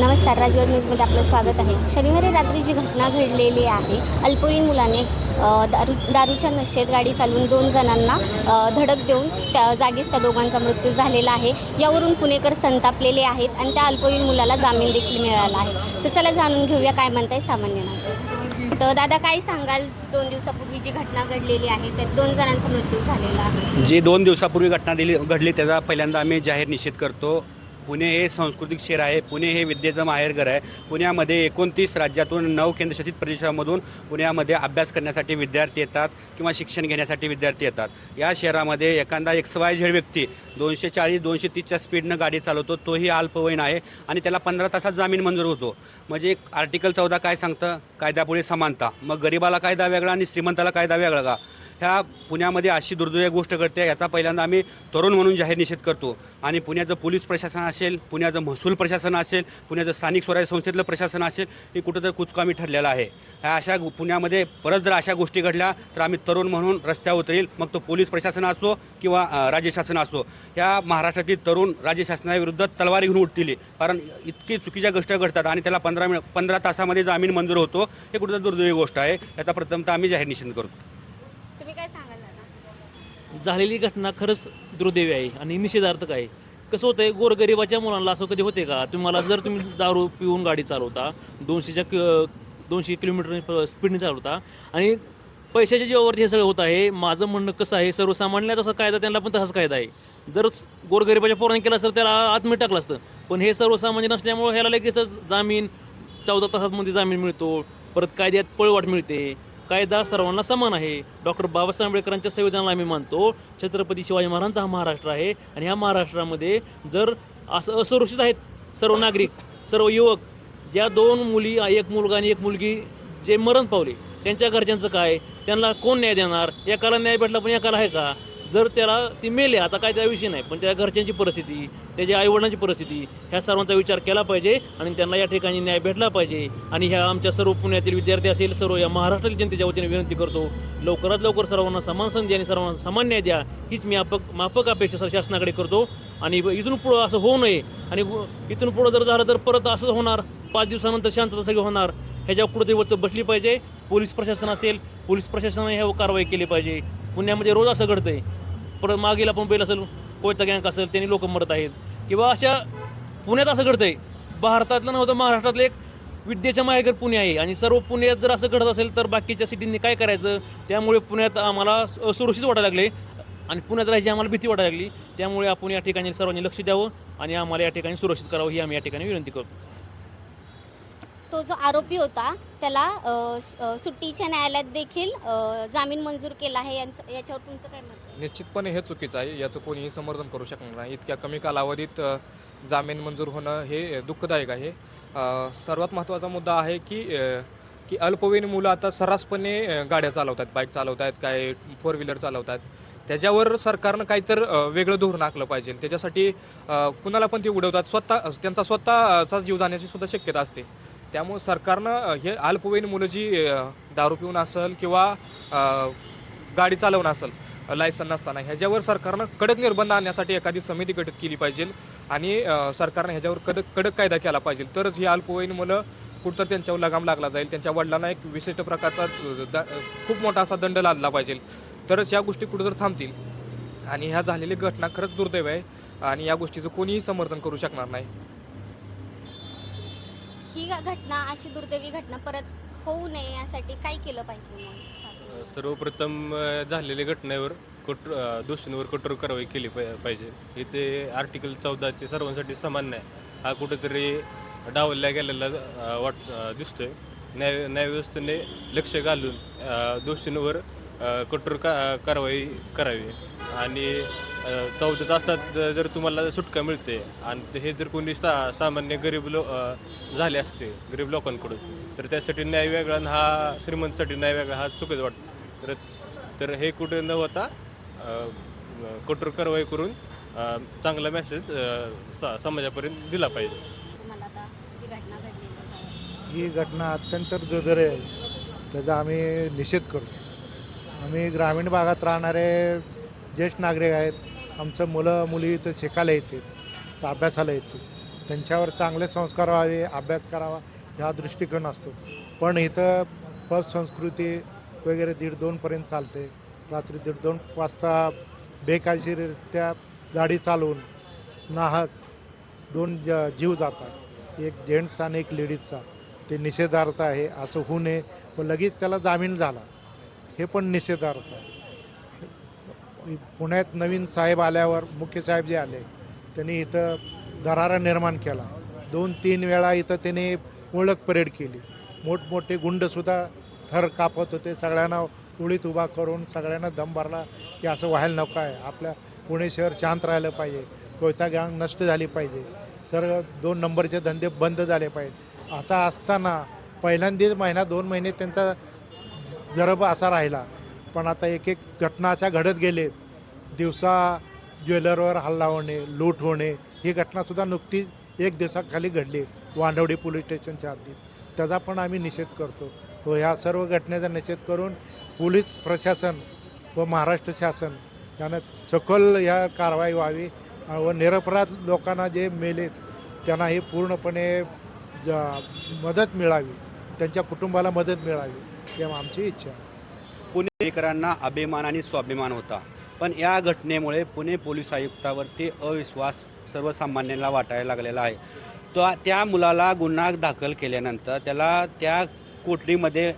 नमस्कार राजगड न्यूजमध्ये आपलं स्वागत आहे. शनिवारी रात्री जी घटना घडलेली आहे अल्पवयीन मुलाने दारू दारूच्या नशेत गाडी चालवून दोन जणांना धडक देऊन त्या जागीच त्या दोघांचा मृत्यू झालेला आहे. यावरून पुणेकर संतापलेले आहेत आणि त्या अल्पवयीन मुलाला जामीन देखील मिळाला आहे. तर चला जाणून घेऊया काय म्हणताय सामान्य नागरिक. तर दादा काय सांगाल? दोन दिवसापूर्वी जी घटना घडलेली आहे त्यात दोन जणांचा मृत्यू झालेला आहे. जी दोन दिवसापूर्वी घटना दिली घडली त्याचा पहिल्यांदा आम्ही जाहीर निषेध करतो. पुणे हे सांस्कृतिक शहर आहे पुणे हे विद्येचं माहेरघर आहे. पुण्यामध्ये एकोणतीस राज्यातून नऊ केंद्रशासित प्रदेशामधून पुण्यामध्ये अभ्यास करण्यासाठी विद्यार्थी येतात किंवा शिक्षण घेण्यासाठी विद्यार्थी येतात. या शहरामध्ये एखादा एक्स वाय झेड व्यक्ती दोनशे चाळीस दोनशे तीसच्या स्पीडनं गाडी चालवतो तोही अल्पवयीन आहे आणि त्याला पंधरा तासात जामीन मंजूर होतो. म्हणजे एक आर्टिकल चौदा काय सांगतं? कायद्यापुढे समानता. मग गरिबाला कायदा वेगळा आणि श्रीमंताला कायदा वेगळा का? ह्या पुण्यामध्ये अशी दुर्दैवी गोष्ट घडते याचा पहिल्यांदा आम्ही तरुण म्हणून जाहीर निषेध करतो. आणि पुण्याचं पोलीस प्रशासन असेल पुण्याचं महसूल प्रशासन असेल पुण्याचं स्थानिक स्वराज्य संस्थेतलं प्रशासन असेल हे कुठंतरी कुचकामी ठरलेलं आहे. ह्या अशा पुण्यामध्ये परत जर अशा गोष्टी घडल्या तर आम्ही तरुण म्हणून रस्त्यावर उतरेल. मग तो पोलीस प्रशासन असो किंवा राज्य शासन असो. ह्या महाराष्ट्रातील तरुण राज्य शासनाविरुद्ध तलवारी घेऊन उठतील. कारण इतकी चुकीच्या गोष्टी घडतात आणि त्याला पंधरा मिन पंधरा तासामध्ये जामीन मंजूर होतो हे कुठं दुर्दैवी गोष्ट आहे. याचा प्रथमतः आम्ही जाहीर निषेध करतो. तुम्ही काय सांगाल दादा? झालेली घटना खरंच दुर्दैवी आहे आणि निषेधार्थक आहे. कसं होतंय गोरगरिबाच्या मुलांना असं कधी होते का? तुम्हाला जर तुम्ही दारू पिऊन गाडी चालवता दोनशेच्या कि दोनशे किलोमीटर स्पीडने चालवता आणि पैशाच्या जीवावरती हे सगळं होत आहे माझं म्हणणं कसं आहे? सर्वसामान्य जसा कायदा त्यांना पण तसाच कायदा आहे. जर गोरगरिबाच्या पोराने केला असेल त्याला आतमध्ये टाकलं असतं. पण हे सर्वसामान्य नसल्यामुळे ह्याला लगेचच जामीन चौदा तासामध्ये जामीन मिळतो. परत कायद्यात पळवाट मिळते. कायदा सर्वांना समान आहे. डॉक्टर बाबासाहेब आंबेडकरांच्या संविधानाला आम्ही मानतो. छत्रपती शिवाजी महाराजांचा हा महाराष्ट्र आहे. आणि ह्या महाराष्ट्रामध्ये जर असं असुरक्षित आहेत सर्व नागरिक सर्व युवक ज्या दोन मुली एक मुलगा आणि एक मुलगी जे मरण पावले त्यांच्या घरच्यांचं काय? त्यांना कोण न्याय देणार? एकाला न्याय भेटला पण एकाला आहे का? जर त्याला ती मेले आता काय त्या विषय नाही पण त्या घरच्यांची परिस्थिती त्याच्या आईवडिलांची परिस्थिती ह्या सर्वांचा विचार केला पाहिजे आणि त्यांना या ठिकाणी न्याय भेटला पाहिजे. आणि ह्या आमच्या सर्व पुण्यातील विद्यार्थी असेल सर्व या महाराष्ट्रातील जनतेच्या वतीने विनंती करतो लवकरात लवकर सर्वांना समान संधी आणि सर्वांना समान न्याय द्या हीच मी आपक माफक अपेक्षा शासनाकडे करतो. आणि इथून पुढं असं होऊ नये आणि इथून पुढं जर झालं तर परत असंच होणार पाच दिवसानंतर शांतता सगळी होणार. ह्याच्यावर कुठेतरी वच बसली पाहिजे पोलीस प्रशासन असेल पोलीस प्रशासनाने ह्यावर कारवाई केली पाहिजे. पुण्यामध्ये रोज असं घडतंय. परत मागील आपण बैल असेल कोयता गँक असेल त्यांनी लोक मरत आहेत. किंवा अशा पुण्यात असं घडतंय भारतातलं नव्हतं महाराष्ट्रातलं एक विद्येच्या माहेर पुणे आहे. आणि सर्व पुण्यात जर असं घडत असेल तर बाकीच्या सिटींनी काय करायचं? त्यामुळे पुण्यात आम्हाला सुरक्षित वाटायला लागले. आणि पुण्यात राहायची आम्हाला भीती वाटायला लागली. त्यामुळे आपण या ठिकाणी सर्वांनी लक्ष द्यावं आणि आम्हाला या ठिकाणी सुरक्षित करावं ही आम्ही या ठिकाणी विनंती करतो. तो जो आरोपी होता त्याला स- सुट्टीच्या न्यायालयात देखील जामीन मंजूर केला आहे. यांचं- याच्यावर तुमचं काय मत निश्चितपणे हे चुकीचं आहे. याचं कोणीही समर्थन करू शकणार नाही. इतक्या कमी कालावधीत अ, जामीन मंजूर होणं हे दुःखदायक आहे. अ, सर्वात महत्त्वाचा मुद्दा आहे की अ, की अल्पवयीन मुलं आता सर्रासपणे अ, गाड्या चालवतात बाईक चालवत आहेत काय फोर व्हीलर चालवतात. त्याच्यावर सरकारनं काहीतर अ, वेगळं धोरण आखलं पाहिजे. त्याच्यासाठी अ, कुणाला पण ते उडवतात. स्वतः त्यांचा स्वतःचा जीव जाण्याची सुद्धा शक्यता असते. त्यामुळे सरकारनं हे अल्पवयीन मुलं जी दारू पिऊन असेल किंवा गाडी चालवणं असेल लायसन नसताना ह्याच्यावर सरकारनं कडक निर्बंध आणण्यासाठी एखादी समिती गठीत केली पाहिजे आणि सरकारनं ह्याच्यावर कडक कडक कायदा केला पाहिजे. तरच ही अल्पवयीन मुलं कुठं त्यांच्यावर लगाम लागला जाईल. त्यांच्या वडिलांना एक विशिष्ट प्रकारचा द खूप मोठा असा दंड लादला पाहिजे. तरच या गोष्टी कुठं तर थांबतील. आणि ह्या झालेली घटना खरंच दुर्दैव आहे आणि या गोष्टीचं कोणीही समर्थन करू शकणार नाही. ही घटना अशी दुर्दैवी घटना परत होऊ नये यासाठी काय केलं पाहिजे मग शासनाने? सर्वप्रथम अ, झालेल्या घटनेवर कठोर अ, दोषींवर कठोर कारवाई केली पाहि- पाहिजे. इथे आर्टिकल चौदाचे सर्वांसाठी समान नाही हा कुठेतरी डावलला गेलेला अ, वाट अ, दिसतोय. न्याय न्यायव्यवस्थेने लक्ष घालून अ, दोषींवर अ, कठोर का कारवाई करावी. आणि चौदा तासात जर तुम्हाला सुटका मिळते आणि ते हे जर कोणी सा सामान्य गरीब लो झाले असते गरीब लोकांकडून तर त्यासाठी न्याय वेगळा हा श्रीमंतसाठी न्याय वेगळा हा चुकीच वाटतो. तर तर हे कुठे न होता कठोर कारवाई करून चांगला मेसेज समाजापर्यंत दिला पाहिजे. तुम्हाला आता ही घटना. ही अत्यंत दुर्दैवी आहे. त्याचा आम्ही निषेध करतो. आम्ही ग्रामीण भागात राहणारे ज्येष्ठ नागरिक आहेत. आमचं मुलं मुली इथं शिकायला येते तर अभ्यासाला येते त्यांच्यावर चांगले संस्कार व्हावे अभ्यास करावा ह्या दृष्टिकोन असतो. पण इथं पब संस्कृती वगैरे दीड दोनपर्यंत चालते. रात्री दीड दोन वाजता बेकायदेशीररित्या गाडी चालवून नाहक दोन ज जीव जातात. एक जेंट्स आणि एक लेडीजचा. ते निषेधार्थ आहे असं होऊ नये. व लगेच त्याला जामीन झाला. हे पण निषेधार्थ आहे. पुण्यात नवीन साहेब आल्यावर मुख्य साहेब जे आले त्यांनी इथं दरारा निर्माण केला. दोन तीन वेळा इथं त्याने ओळख परेड केली. मोठमोठे गुंडसुद्धा थर कापत होते सगळ्यांना उळीत उभा करून सगळ्यांना दम भरला की असं व्हायला नको आहे. आपल्या पुणे शहर शांत राहिलं पाहिजे कोयता गँग नष्ट झाली पाहिजे सर्व दोन नंबरचे धंदे बंद झाले पाहिजेत. असा असताना पहिल्यांदाच महिना दोन महिने त्यांचा जरब असा राहिला. पण आता एक एक घटना अशा घडत गेलेत. दिवसा ज्वेलरवर हल्ला होणे लूट होणे ही घटनासुद्धा नुकतीच एक दिवसाखाली घडली वांडवडी पोलीस स्टेशनच्या हद्दीत. त्याचा पण आम्ही निषेध करतो. व ह्या सर्व घटनेचा निषेध करून पोलीस प्रशासन व महाराष्ट्र शासन यानं सखोल ह्या कारवाई व्हावी व निरपराध लोकांना जे मेलेत त्यांना ही पूर्णपणे ज मदत मिळावी त्यांच्या कुटुंबाला मदत मिळावी ही आमची इच्छा आहे. पुणेकरांना अभिमान आणि स्वाभिमान होता. पण या घटनेमुळे पुणे पोलीस आयुक्तावरती अविश्वास सर्वसामान्यांना वाटायला लागलेला आहे. तो त्या मुलाला गुन्हा दाखल केल्यानंतर त्याला त्या कोठडीमध्ये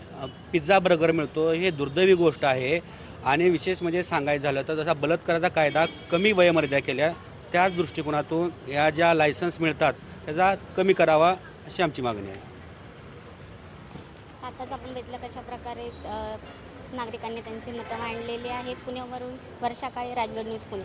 पिझ्झा बर्गर मिळतो हे दुर्दैवी गोष्ट आहे. आणि विशेष म्हणजे सांगायचं झालं तर जसा बलात्काराचा कायदा कमी वयमर्यादा केल्या त्याच दृष्टिकोनातून या ज्या लायसन्स मिळतात त्याचा कमी करावा अशी आमची मागणी आहे. आताच आपण बघितलं कशा प्रकारे नागरिकांनी त्यांची मतं मांडलेली आहे. पुण्यावरून वर्षा काळे राजगड न्यूज पुणे.